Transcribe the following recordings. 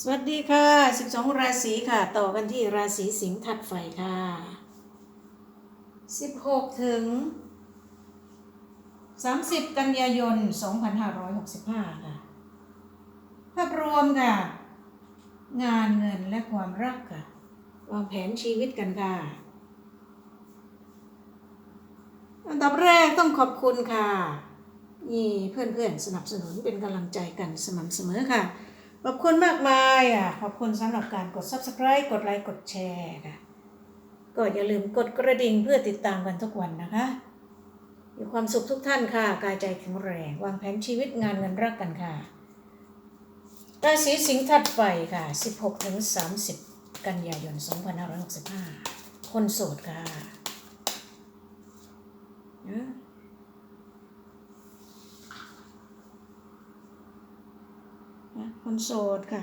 สวัสดีค่ะ 12 ราศีค่ะ ต่อกันที่ราศีสิงห์ถัดไฟค่ะ 16 ถึง 30 กันยายน 2565 ค่ะ ภาพรวมค่ะ งานเงินและความรักค่ะ วางแผนชีวิตกันค่ะ อันดับแรกต้องขอบคุณค่ะ นี่เพื่อนๆสนับสนุนเป็นกำลังใจกันสม่ำเสมอค่ะ ขอบคุณมากมายอะขอบคุณสำหรับการกด subscribe กดไลค์กดแชร์ค่ะก็อย่าลืมกดกระดิ่งเพื่อติดตามกันทุกวันนะคะมีความสุขทุกท่านค่ะ กายใจแข็งแรงวางแผนชีวิตงานเงินรักกันค่ะราศีสิงห์ถัดไปค่ะ 16ถึง30 กันยายน 2565 คนโสดค่ะ นะ คนโสดค่ะ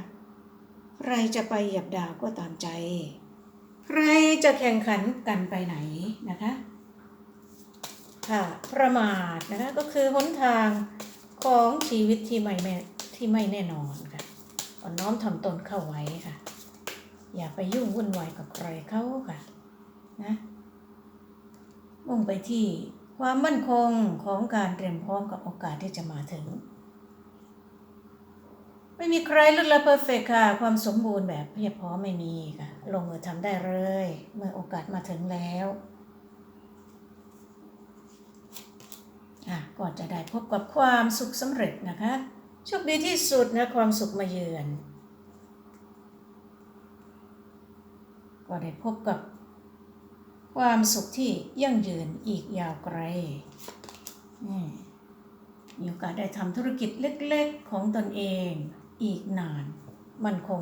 ใครจะไปเหยียบดาวก็ตามใจ ใครจะแข่งขันกันไปไหนนะคะค่ะประมาทนะคะก็คือหนทางของชีวิตที่ไม่แม่ที่ไม่แน่นอนค่ะอ่อนน้อมถ่อมตนเข้าไว้ค่ะ อย่าไปยุ่งวุ่นวายกับใครเขาค่ะนะมุ่งไปที่ความมั่นคงของการเตรียมพร้อมกับโอกาสที่จะมาถึง ไม่มีใครลึกและเพอร์เฟกค่ะ ความสมบูรณ์แบบเพียบพร้อมไม่มีค่ะ ลงมือทำได้เลย เมื่อโอกาสมาถึงแล้วอะก็จะได้พบกับความสุขสำเร็จนะคะโชคดีที่สุดนะความสุขมาเยือน ก็ได้พบกับความสุขที่ยั่งยืนอีกยาวไกลมีโอกาสได้ทำธุรกิจเล็กๆของตนเอง อีกนาน มันคง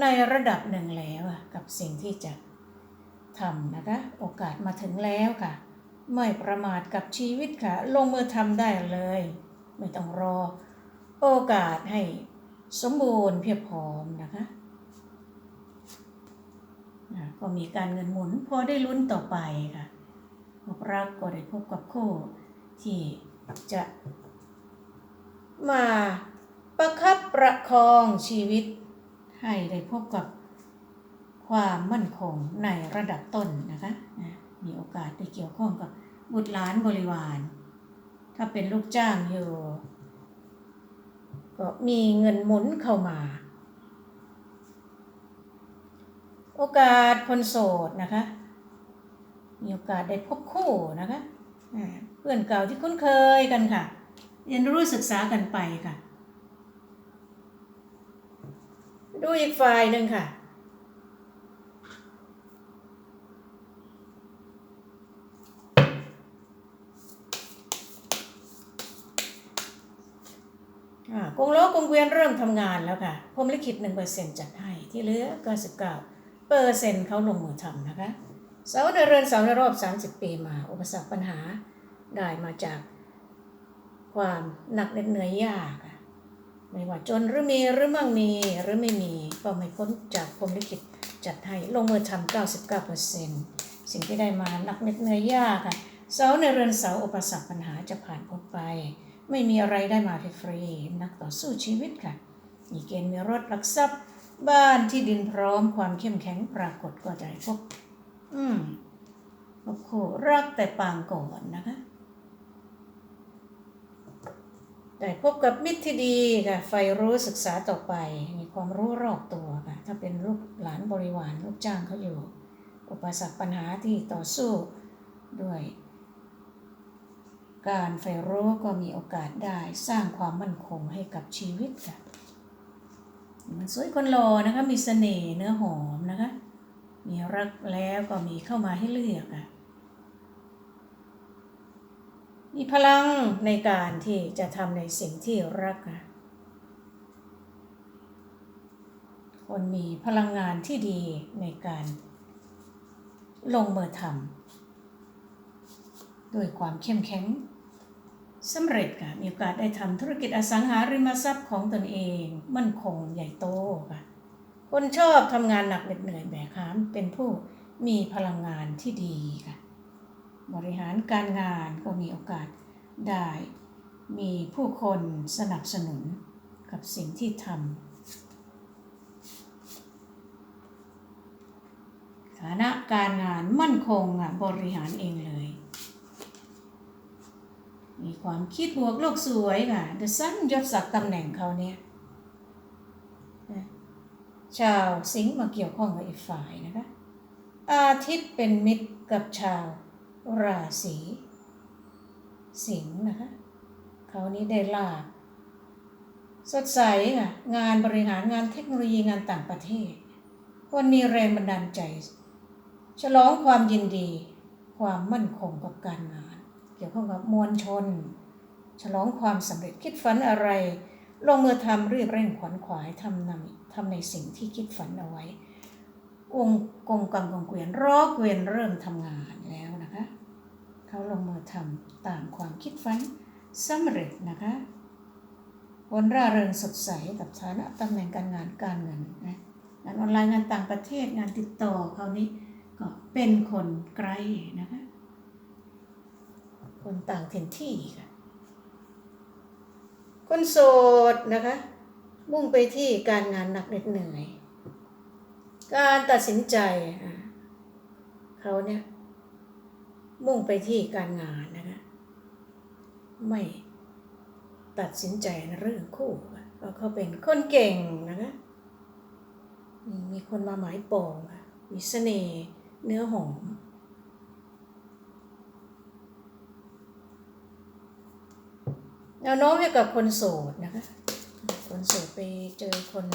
ในระดับหนึ่งแล้วกับสิ่งที่จะทำนะคะ โอกาสมาถึงแล้วค่ะ ไม่ประมาทกับชีวิตค่ะ ลงมือทำได้เลย ไม่ต้องรอ โอกาสให้สมบูรณ์เพียบพร้อมนะคะก็มีการเงินหมุนพอได้ลุ้นต่อไปค่ะรักก็ได้พบกับคู่ที่จะมา ประคับประคองชีวิต ให้ได้พบกับความมั่นคงในระดับต้นนะคะนะมีโอกาสได้เกี่ยวข้องกับบุตรหลานบริวาร ถ้าเป็นลูกจ้างอยู่ ก็มีเงินหมุนเข้ามา โอกาสคนโสดนะคะ มีโอกาสได้พบคู่นะคะเพื่อนเก่าที่คุ้นเคยกันค่ะ เรียนรู้ศึกษากันไปค่ะ ดูอีกฝ่ายหนึ่งค่ะอากงโลกงเวียนเริ่มทำงานแล้วค่ะพรหมลิขิตหนึ่งเปอร์เซ็นจัดให้ ที่เหลือเก้าสิบเก้าเปอร์เซ็นเขาลงมือทำนะคะ เสาในเรือนเสาในรอบ30ปีมา อุปสรรคปัญหาได้มาจากความหนักเหนื่อยยากอะ ไม่ว่าจนหรือมีหรือมั่งมีหรือไม่มี ก็ไม่พ้นจากพรมลิขิตจัดให้ลงมือทำ99เปอร์เซ็นสิ่งที่ได้มานักเหนื่อยากอะเสาในเรือนเสาอุปสรรคปัญหาจะผ่านพ้นไป ไม่มีอะไรได้มาฟรีนักต่อสู้ชีวิตค่ะ มีเกณฑ์มีรถหลักทรัพย์ บ้านที่ดินพร้อมความเข้มแข็งปรากฏก็จะได้พบ อืมพบคู่รักแต่ปางก่อนนะคะ ได้พบกับมิตรที่ดีค่ะไฟรู้ศึกษาต่อไป มีความรู้รอบตัวค่ะ ถ้าเป็นลูกหลานบริวารลูกจ้างเขาอยู่ อุปสรรคปัญหาที่ต่อสู้ด้วย การไฟรู้ก็มีโอกาสได้สร้างความมั่นคงให้กับชีวิตค่ะมันสวยคนรอนะคะ มีเสน่ห์เนื้อหอมนะคะ มีรักแล้วก็มีเข้ามาให้เลือกอะ มีพลังในการที่จะทำในสิ่งที่รักอะคนมีพลังงานที่ดีในการลงมือทำด้วยความเข้มแข็งสำเร็จค่ะมีโอกาสได้ทำธุรกิจอสังหาริมทรัพย์ของตนเอง มั่นคงใหญ่โตค่ะ คนชอบทำงานหนักเหน็ดเหนื่อยแบกหามเป็นผู้มีพลังงานที่ดีค่ะ บริหารการงานก็มีโอกาสได้ มีผู้คนสนับสนุนกับสิ่งที่ทำฐานะการงานมั่นคงอะบริหารเองเลย มีความคิดบวกโลกสวยค่ะ The Sun ยศศักตำแหน่งเขาเนี่ยชาวสิงห์มาเกี่ยวข้องกับอีกฝ่ายนะคะ อาทิตย์เป็นมิตรกับชาว ราศีสิงห์นะคะเขานี้ได้ลาบสดใสค่ะงานบริหารงานเทคโนโลยีงานต่างประเทศ คนมีแรงบันดาลใจ ฉลองความยินดี ความมั่นคงกับการงาน เกี่ยวข้องกับมวลชน ฉลองความสำเร็จคิดฝันอะไร ลงมือทำรีบเร่งขวนขวายทำนำทำในสิ่งที่คิดฝันเอาไว้ องค์กงกรรมกงเกวียนรอเกวียนเริ่มทำงาน เขาลงมือทำตามความคิดฝันสำเร็จนะคะคนร่าเริงสดใสกับฐานะตำแหน่งการงานการเงินนะงานออนไลน์งานต่างประเทศงานติดต่อเขาวนี้ก็เป็นคนไกลนะคะคนต่างถิ่นที่ค่ะคนโสดนะคะ มุ่งไปที่การงานหนักเหน็ดเหนื่อย การตัดสินใจอะเขาเนี่ย มุ่งไปที่การงานนะคะไม่ตัดสินใจในเรื่องคู่ค่ะเพราะเขาเป็นคนเก่งนะคะมีคนมาหมายปองมีเสน่ห์เนื้อหอมแนวโน้มให้กับคนโสดนะคะ คนโสดไปเจอคน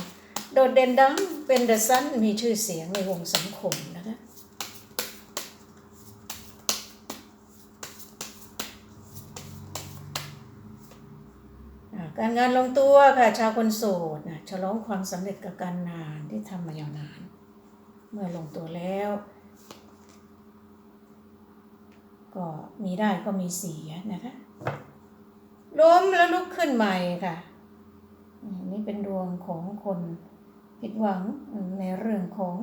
โดดเด่นดังเป็นเดอะซันมีชื่อเสียงในวงสังคมนะคะ อ่า การงานลงตัวค่ะชาวคนโสดนะฉลองความสำเร็จกับการงานที่ทำมายาวนาน เมื่อลงตัวแล้ว ก็มีได้ก็มีเสียนะคะล้มแล้วลุกขึ้นใหม่ค่ะ นี่เป็นดวงของคนผิดหวังในเรื่องของ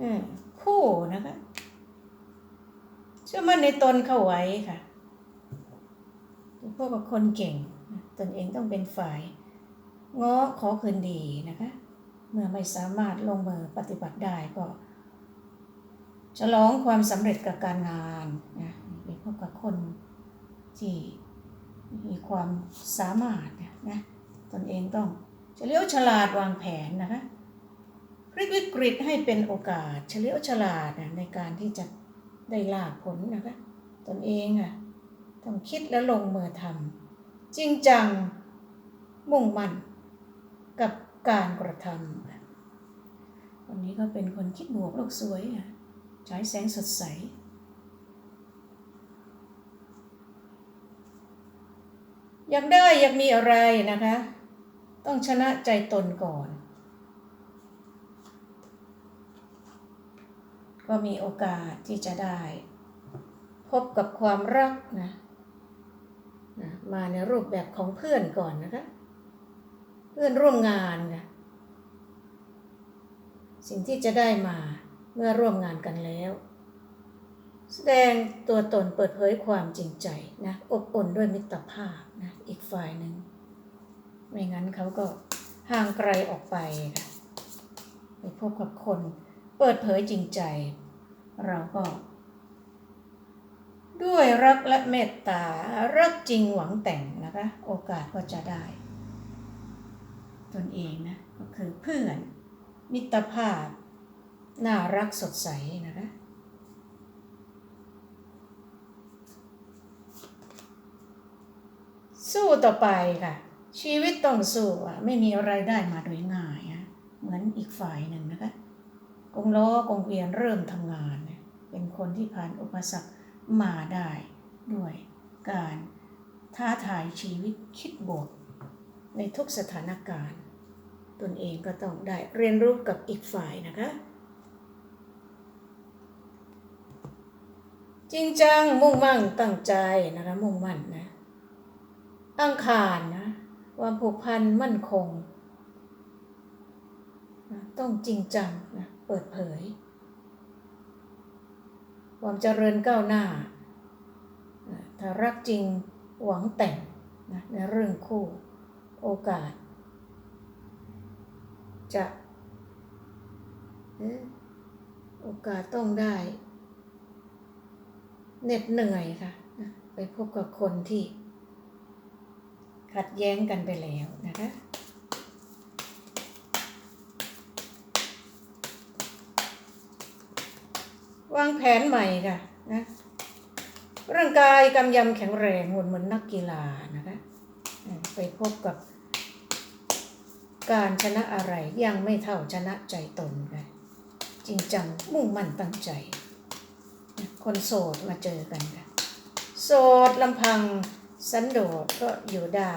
อคู่นะคะ เชื่อมั่นในตนเข้าไว้ค่ะ พวกกับคนเก่ง ตนเองต้องเป็นฝ่ายง้อขอคืนดีนะคะ เมื่อไม่สามารถลงมือปฏิบัติได้ก็ฉลองความสำเร็จกับการงานนะไปพบกับคนที่มีความสามารถนะตนเองต้องเฉลียวฉลาดวางแผนนะคะพลิกวิกฤตให้เป็นโอกาสเฉลียวฉลาดนะในการที่จะได้ลาภผลนะคะตนเองอะ ต้องคิดแล้วลงมือทำจริงจังมุ่งมั่นกับการกระทำค่ะวันนี้ก็เป็นคนคิดบวกโลกสวยอะฉายแสงสดใสอยากได้อยากมีอะไรนะคะ ต้องชนะใจตนก่อน ก็มีโอกาสที่จะได้ พบกับความรักนะ นะมาในรูปแบบของเพื่อนก่อนนะคะ เพื่อนร่วมงานนะสิ่งที่จะได้มาเมื่อร่วมงานกันแล้ว แสดงตัวตนเปิดเผยความจริงใจนะอบอุ่นด้วยมิตรภาพนะอีกฝ่ายหนึ่งไม่งั้นเขาก็ห่างไกลออกไปค่ะไปพบกับคนเปิดเผยจริงใจ เราก็ ด้วยรักและเมตตา รักจริงหวังแต่งนะคะ โอกาสก็จะได้ ตนเองนะ ก็คือเพื่อน มิตรภาพ น่ารักสดใสนะคะสู้ต่อไปค่ะ ชีวิตต้องสู้อะไม่มีอะไรได้มาโดยง่ายอะเหมือนอีกฝ่ายหนึ่งนะคะกงล้อกงเวียนเริ่มทำงาน เป็นคนที่ผ่านอุปสรรค มาได้ด้วยการท้าทายชีวิตคิดบวกในทุกสถานการณ์ ตนเองก็ต้องได้เรียนรู้กับอีกฝ่ายนะคะ จริงจังมุ่งมั่นตั้งใจนะคะมุ่งมั่นนะอังคารนะความผูกพันมั่นคง ต้องจริงจังนะเปิดเผย ความเจริญก้าวหน้า ถ้ารักจริงหวังแต่งนะในเรื่องคู่โอกาส จะโอกาสต้องได้เหน็ดเหนื่อยค่ะนะไปพบกับคนที่ขัดแย้งกันไปแล้วนะคะ วางแผนใหม่ค่ะนะร่างกายกำยำแข็งแรงหุ่นเหมือนนักกีฬานะคะไปพบกับ การชนะอะไรยังไม่เท่าชนะใจตนค่ะจริงจังมุ่งมั่นตั้งใจ คนโสดมาเจอกันค่ะโสดลำพังสันโดษก็อยู่ได้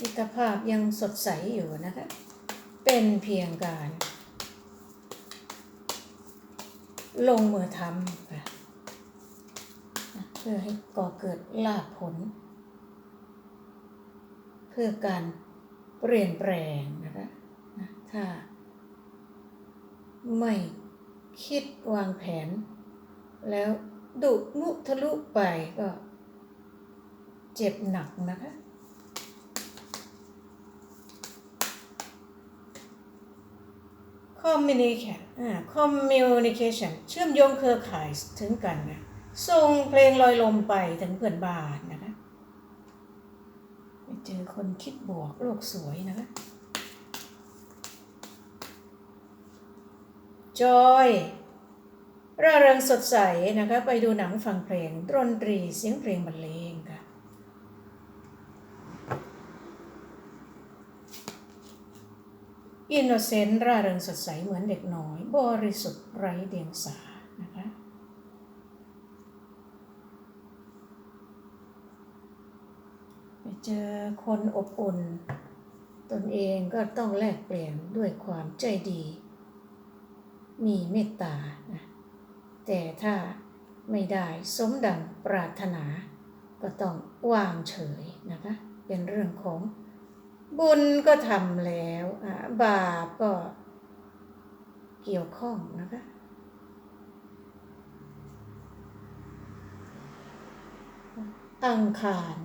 มิตรภาพยังสดใสอยู่นะคะ เป็นเพียงการ ลงมือทำค่ะเพื่อให้ก่อเกิดลาภผล เพื่อการเปลี่ยนแปลงนะคะนะถ้า ไม่คิดวางแผน แล้วดุมุทะลุไปก็เจ็บหนักนะคะ communication อ่า communication เชื่อมโยงเครือข่ายถึงกันนะส่งเพลงลอยลมไปถึงเพื่อนบ้านนะคะเจอคนคิดบวกโลกสวยนะคะ จอยร่าเริงสดใสนะคะ ไปดูหนังฟังเพลงดนตรีเสียงเพลงบรรเลงค่ะ อินโนเซนต์ร่าเริงสดใสเหมือนเด็กน้อย บริสุทธิ์ไร้เดียงสานะคะไปเจอคนอบอุ่น ตนเองก็ต้องแลกเปลี่ยนด้วยความใจดี มีเมตตานะแต่ถ้าไม่ได้สมดังปรารถนา ก็ต้องวางเฉยนะคะ เป็นเรื่องของ บุญก็ทำแล้วอ่าบาปก็เกี่ยวข้องนะคะ อังคาร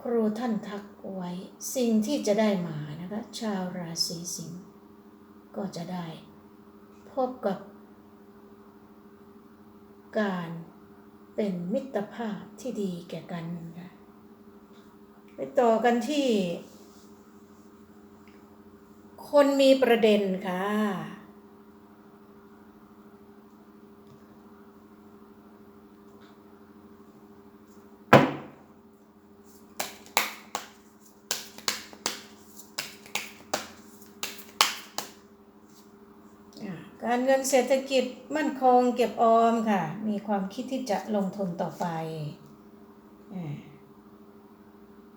ครูท่านทักไว้สิ่งที่จะได้มานะคะ ชาวราศีสิงห์ก็จะได้ พบกับ การเป็นมิตรภาพที่ดีแก่กันค่ะ ไปต่อกันที่ คนมีประเด็นค่ะ การเงินเศรษฐกิจมั่นคงเก็บออมค่ะ มีความคิดที่จะลงทุนต่อไปอ่า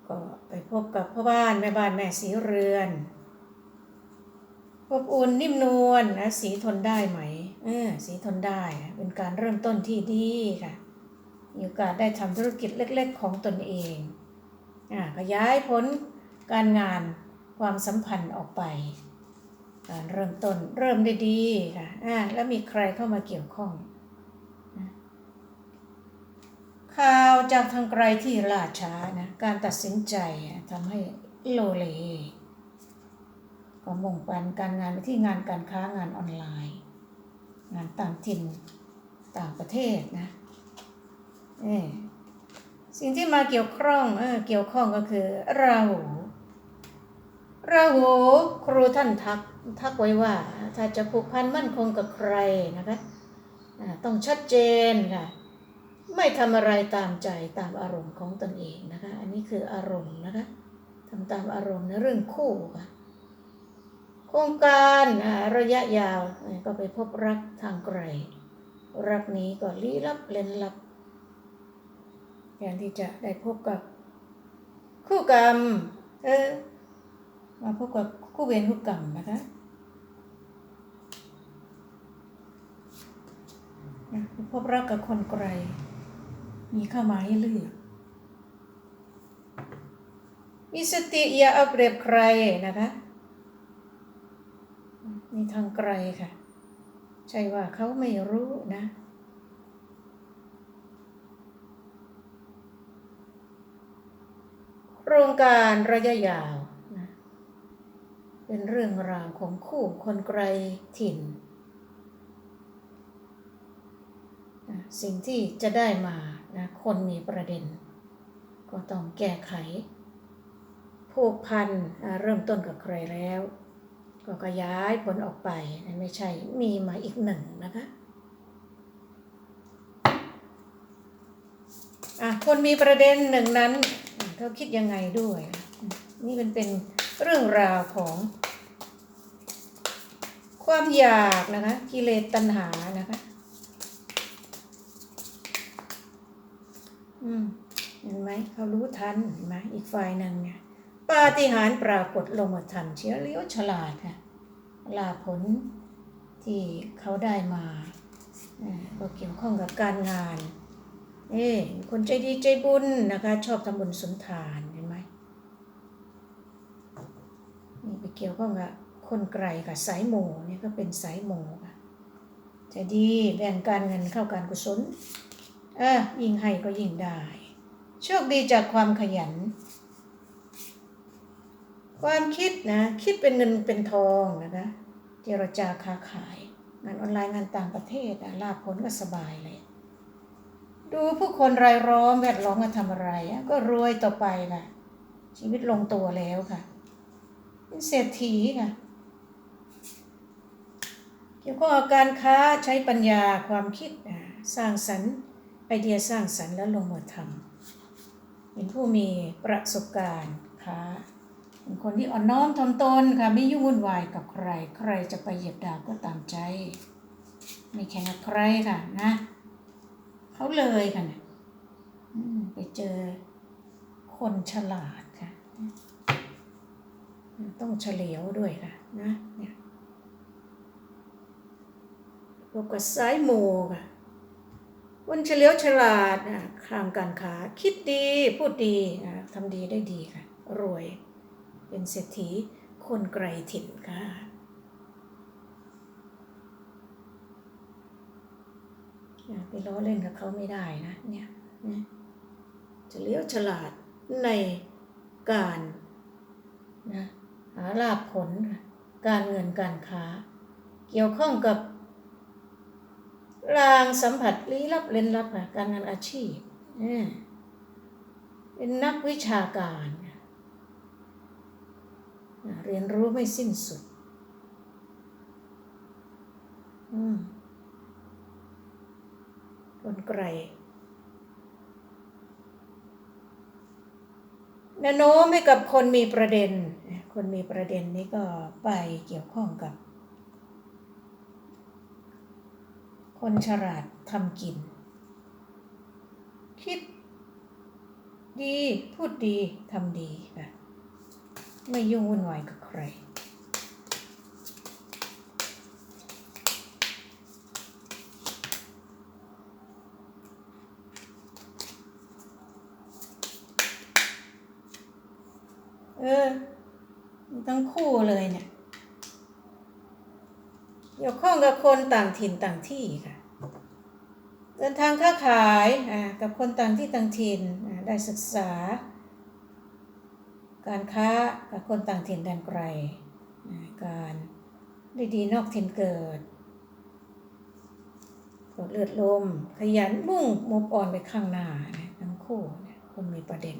ก็ไปพบกับพ่อบ้านแม่บ้านแม่สีเรือนอบอุ่นนิ่มนวลนะสีทนได้ไหมเออสีทนได้เป็นการเริ่มต้นที่ดีค่ะมีโอกาสได้ทำธุรกิจเล็ก ๆ ของตนเองอ่าขยายผลการงานความสัมพันธ์ออกไป การเริ่มต้นเริ่มได้ดีค่ะอ่าแล้วมีใครเข้ามาเกี่ยวข้องนะ ข่าวจากทางไกลที่ล่าช้านะการตัดสินใจทำให้โลเลก็มุ่งปันการงานไปที่งานการค้างานออนไลน์ งานต่างถิ่นต่างประเทศนะเออสิ่งที่มาเกี่ยวข้องเออเกี่ยวข้องก็คือราหูราหูครูท่านทักทักไว้ว่า ถ้าจะผูกพันมั่นคงกับใครนะคะต้องชัดเจนค่ะ ไม่ทำอะไรตามใจตามอารมณ์ของตนเองนะคะ อันนี้คืออารมณ์นะคะทำตามอารมณ์ในเรื่องคู่ค่ะโครงการระยะยาวก็ไปพบรักทางไกล รักนี้ก็ลี้ลับเล่นลับแทนที่จะได้พบกับคู่กรรมเออมาพบกับคู่เวรคู่กรรมนะคะนะพบรักกับคนไกล มีเข้ามาให้เลือกมีสติอย่าเอาเปรียบใครนะคะมีทางไกลค่ะ ใช่ว่าเขาไม่รู้นะ โครงการระยะยาวนะเป็นเรื่องราวของคู่คนไกลถิ่น สิ่งที่จะได้มา นะคนมีประเด็น ก็ต้องแก้ไข ผูกพันเริ่มต้นกับใครแล้ว ก็ขยายผลออกไปไม่ใช่มีมาอีกหนึ่งนะคะอะคนมีประเด็นหนึ่งนั้นเขาคิดยังไงด้วย นี่มันเป็นเรื่องราวของ ความอยากนะคะกิเลสตัณหานะคะ อืมเห็นไหมเขารู้ทันเห็นไหมอีกฝ่ายหนึ่งเนี่ยปาฏิหาริย์ปรากฏลงมาทันเชียวเลี้ยวฉลาดค่ะลาผลที่เขาได้มาอ่าก็เกี่ยวข้องกับการงานเอ้คนใจดีใจบุญนะคะ ชอบทำบุญสุนทานเห็นไหมนี่ไปเกี่ยวข้องกับคนไกลกับสายหมู่นี่ก็เป็นสายหมู่ค่ะใจดีแบ่งการเงินเข้าการกุศล เออยิ่งให้ก็ยิ่งได้ โชคดีจากความขยัน ความคิดนะ คิดเป็นเงินเป็นทองนะคะ เจรจาค้าขาย งานออนไลน์งานต่างประเทศอะลาภผลก็สบายเลย ดูผู้คนรายล้อมแวดล้อมกันทำอะไรอะก็รวยต่อไปค่ะ ชีวิตลงตัวแล้วค่ะเป็นเศรษฐีค่ะเกี่ยวกับการค้าใช้ปัญญาความคิดอะสร้างสรรค์ ไอเดียสร้างสรรค์แล้วลงมือทำเป็นผู้มีประสบการณ์ค้าเป็นคนที่อ่อนน้อมถ่อมตนค่ะไม่ยุ่งวุ่นวายกับใคร ใครจะไปเหยียบดาวก็ตามใจ ไม่แข่งกับใครค่ะนะเขาเลยค่ะไปเจอคนฉลาดค่ะ ต้องเฉลียวด้วยค่ะนะเนี่ยพวกกับสายโมค่ะ คนเฉลียวฉลาดนะข้ามการค้าคิดดีพูดดีทำดีได้ดีค่ะ รวย เป็นเศรษฐีคนไกลถิ่นค่ะอย่าไปล้อเล่นกับเขาไม่ได้นะเนี่ยจะเลี้ยวฉลาดในการนะหาลาภผลการเงินการค้า เกี่ยวข้องกับ รางสัมผัสลี้ลับเล่นลับค่ะการงานอาชีพเนี่ยเป็นนักวิชาการ เรียนรู้ไม่สิ้นสุดคนไกลแนวโน้มให้กับคนมีประเด็น คนมีประเด็นนี้ก็ไปเกี่ยวข้องกับ คนฉลาดทำกิน คิดดีพูดดีทำดีค่ะไม่ยุ่งวุ่นวายกับใคร เออทั้งคู่เลยเนี่ยเกี่ยวข้องกับคนต่างถิ่นต่างที่ค่ะ เดินทางค้าขายกับคนต่างที่ต่างถิ่นได้ศึกษา การค้ากับคนต่างถิ่นแดนไกลการได้ดีนอกถิ่นเกิดกดเลือดลม ขยันมุ่งมุบอ่อนไปข้างหน้านะทั้งคู่คนมีประเด็น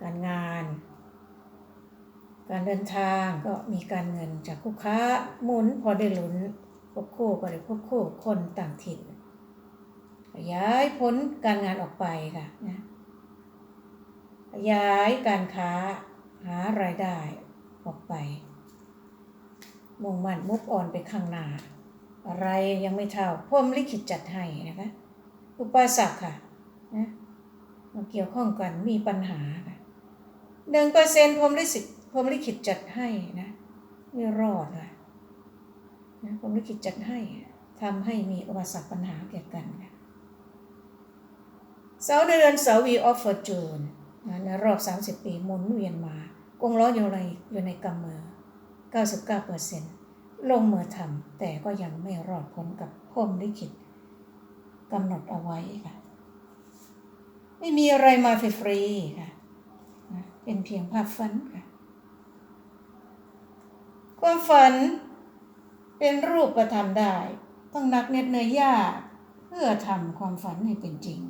การงาน การเดินทางก็มีการเงินจากคู่ค้าหมุนพอได้หลุน พวกคู่ก็ได้พวกคู่คนต่างถิ่นขยายผลการงานออกไปค่ะนะขยายการค้าหารายได้ออกไป มุ่งมั่นมุกอ่อนไปข้างหน้า อะไรยังไม่เท่าพรมลิขิตจัดให้นะคะ อุปสรรคค่ะนะมาเกี่ยวข้องกันมีปัญหาค่ะหนึ่งเปอร์เซ็นต์พรมลิขิตพรมลิขิตจัดให้นะ ไม่รอดเลย นะพรหมลิขิตจัดให้ทำให้มีอุปสรรคปัญหาเกี่ยวกันนะเสาเรือนเสาวีออฟฟอร์จูนในรอบ 30 ปีหมุนเวียนมากงล้ออยู่ในอยู่ในกำมือ 99เปอร์เซ็นต์ลงมือทำแต่ก็ยังไม่รอดพ้นกับพรมลิขิตกำหนดเอาไว้ค่ะ ไม่มีอะไรมาฟรีๆค่ะนะเป็นเพียงภาพฝันค่ะความฝัน เป็นรูปประทำได้ ต้องนักเน็ดเนื่อยยากเพื่อทำความฝันให้เป็นจริง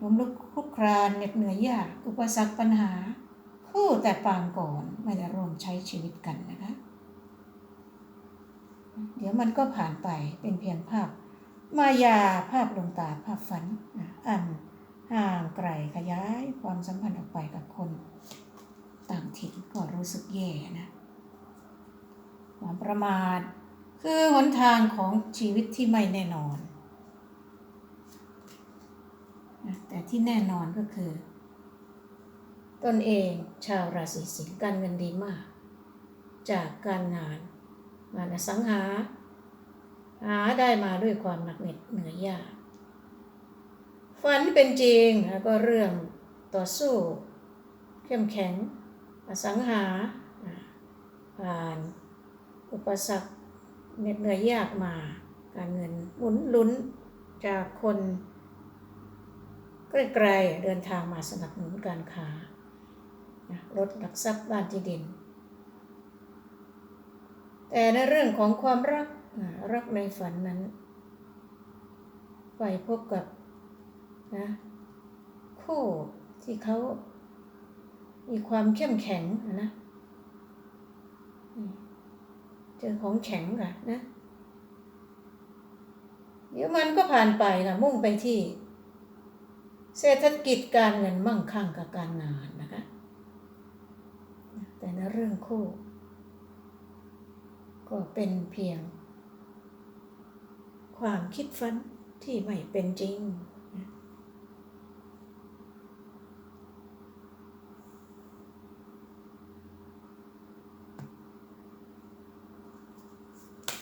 ล้มลุกคลุกครานเหน็ดเหนื่อยยากอุปสรรคปัญหา คู่แต่ปางก่อนไม่ได้ร่วมใช้ชีวิตกันนะคะ เดี๋ยวมันก็ผ่านไปเป็นเพียงภาพ มายาภาพลวงตาภาพฝันอันห่างไกลขยายความสัมพันธ์ออกไปกับคน ต่างถิ่นก็รู้สึกแย่นะ ความประมาท คือหนทางของชีวิตที่ไม่แน่นอน แต่ที่แน่นอนก็คือ ตนเองชาวราศีสิงห์การเงินดีมาก จากการงานงานอสังหา หาได้มาด้วยความหนักเหน็ดเหนื่อยยากฝันเป็นจริงแล้วก็เรื่องต่อสู้ เข้มแข็งอสังหาอ่าผ่าน อุปสรรคเหน็ดเหนื่อยยากมา การเงินหมุนลุ้นจากคนใกล้ๆเดินทางมาสนับสนุนการค้านะรถหลักทรัพย์บ้านที่ดิน แต่ในเรื่องของความรักรักในฝันนั้น ไปพบกับนะคู่ที่เขามีความเข้มแข็งนะ เจอของแข็งค่ะนะเดี๋ยวมันก็ผ่านไปค่ะมุ่งไปที่ เศรษฐกิจการเงินมั่งคั่งกับการงานนะคะ แต่ในเรื่องคู่ ก็เป็นเพียง ความคิดฝันที่ไม่เป็นจริง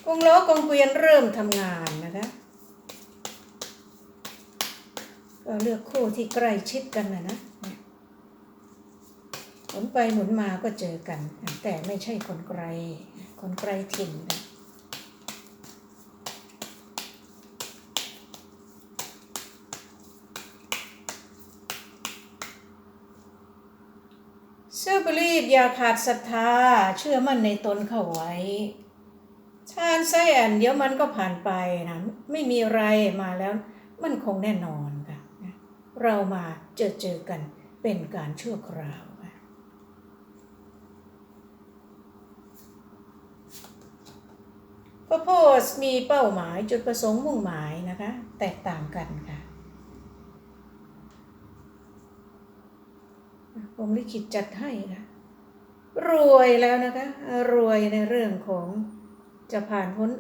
กงล้อกงเกวียนเริ่มทำงานนะคะก็เลือกคู่ที่ใกล้ชิดกันนะนะหมุนไปหมุนมาก็เจอกัน แต่ไม่ใช่คนไกล คนไกลถิ่นนะเชื่อบรีบอย่าขาดศรัทธา เชื่อมั่นในตนเข้าไว้ ชาญไซแอนเดี๋ยวมันก็ผ่านไปนะไม่มีอะไรมาแล้วมันคงแน่นอนค่ะเรามาเจอเจอกันเป็นการชั่วคราวพระโพสมีเป้าหมายจุดประสงค์มุ่งหมายนะคะ แตกต่างกันค่ะผมลิขิตจัดให้ค่ะรวยแล้วนะคะ รวยในเรื่องของ จะผ่านพ้น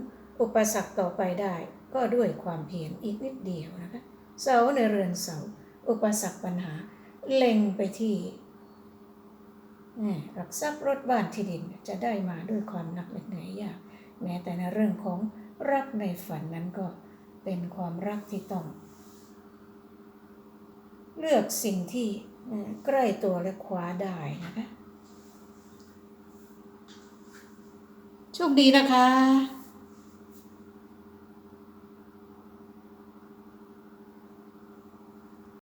อุปสรรคต่อไปได้ ก็ด้วยความเพียรอีกนิดเดียวนะคะเสาในเรือนเสา อุปสรรคปัญหา เล็งไปที่หลักทรัพย์รถบ้านที่ดินจะได้มาด้วยความหนักเหนื่อยยาก แม้แต่ในเรื่องของรักในฝันนั้นก็เป็นความรักที่ต้อง เลือกสิ่งที่ใกล้ตัวและคว้าได้นะคะ โชคดีนะคะ